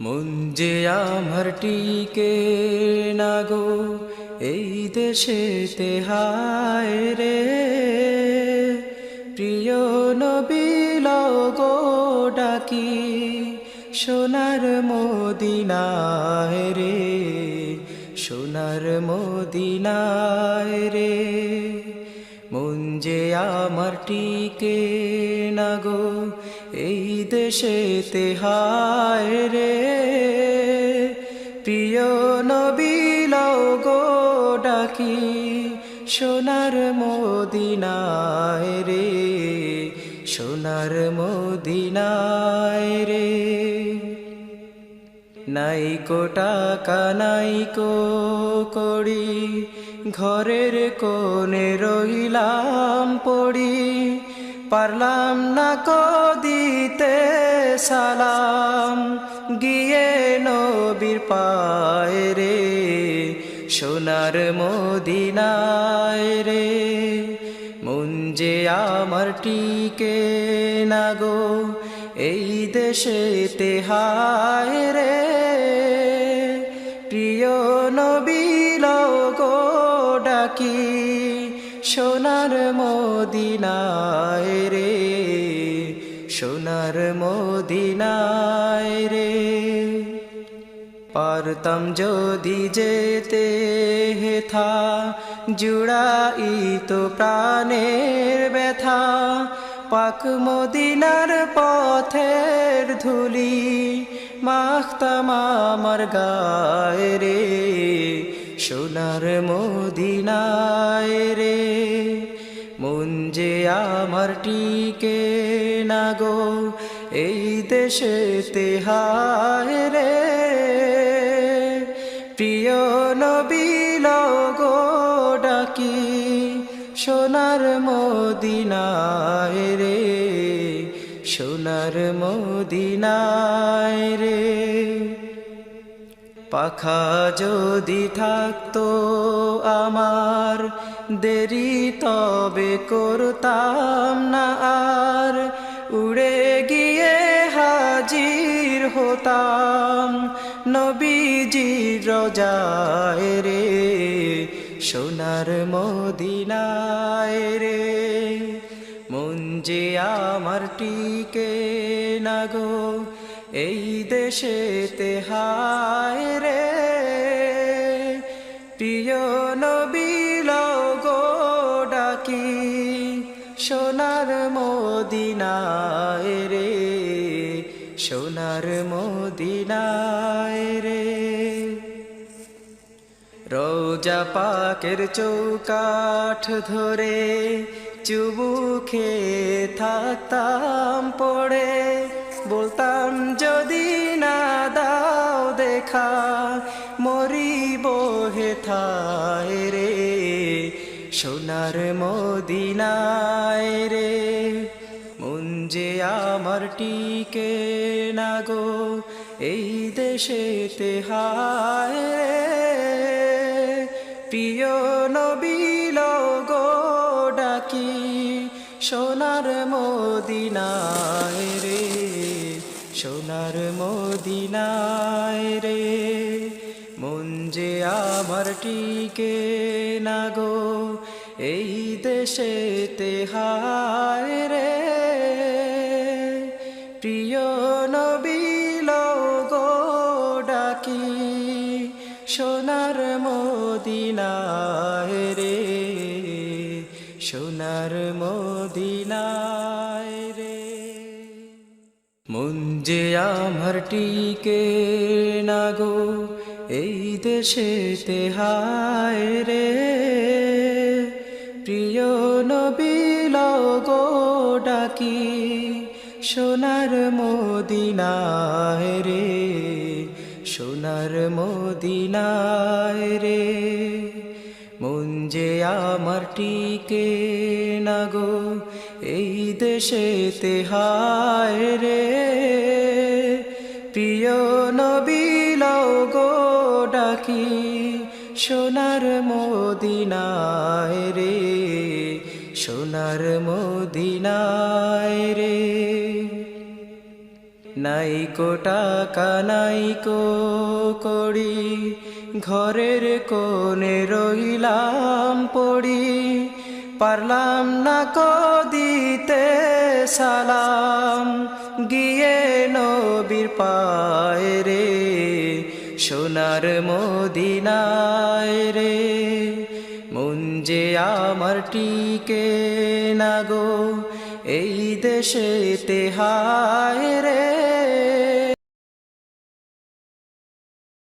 মন যে আমার টিকে না গো, এই দেশে তেহায় রে। প্রিয় নবিল গো ডাকি, সোনার মদিনায় রে, সোনার মদিনায় রে। মন যে আমার টিকে না গো এই দেশে তেহায় রে। প্রিয় নবিল গো ডাকি সোনার মদিনায় রে, সোনার মদিনায় রে। নাই কো টাকা, নাই কো করি ঘরের কোণে রইলাম পড়ি। পারলাম না কদিতে সালাম। গিয়ে নবীর পায় রে, সোনার মদিনায় রে। যে আমার টিকে না গো, এই দেশে তেহায় রে। মদিনায় রে, সোনার মদিনায় রে। পারতাম যদি যেতে হেথা জুড়াই তো প্রাণের ব্যথা। পাক মদিনার পথের ধুলি মাখতাম আমার গায় রে, সোনার মদিনায় রে। মন যে আমার টিকে না গো, এই দেশে তেহায় রে। প্রিয় নবীল গো ডাকি সোনার মদিনায় রে, সোনার মদিনায় রে। পাখা যদি থাকতো আমার, দেরি তবে করতাম না আর। উড়ে গিয়ে হাজির হতাম নবীজির রজায় রে, সোনার মদিনায় রে। যে আমার টিকে না গো, এই দেশে তেহায় মদিনায় রে, সোনার মদিনায় রে। রোজা পাকের চৌকাঠ ধরে চুবুখে থাকতাম পড়ে। বলতাম, যদি না দাও দেখা, মরিব হেথায় রে, সোনার মদিনায় রে। যে আমার টিকে না গো, এই দেশে তেহায় রে। প্রিয় নবীল গো ডাকি সোনার মদিনায় রে, সোনার মদিনায় রে। মন যে আমার টিকে না গো, এই দেশে তেহায় রে। মদিনায় রে। মন যে আমার টিকে না গো, এই দেশে তেহায় রে। প্রিয় নবীল গো ডাকি সোনার মদিনায় রে, সোনার মদিনায় রে। আমার টিকে না গো, এই দেশে তেহায় রে। প্রিয় নবীল গো ডাকি সোনার মদিনায় রে, সোনার মদিনায় রে। নাইকো টাকা নাইকো করি ঘরের কোণে রইলাম পড়ি। পারলাম না কো দিতে সালাম। গিয়ে নবীর পায় রে, সোনার মদিনায় রে। যে আমার টিকে না গো এই দেশে তেহায় রে।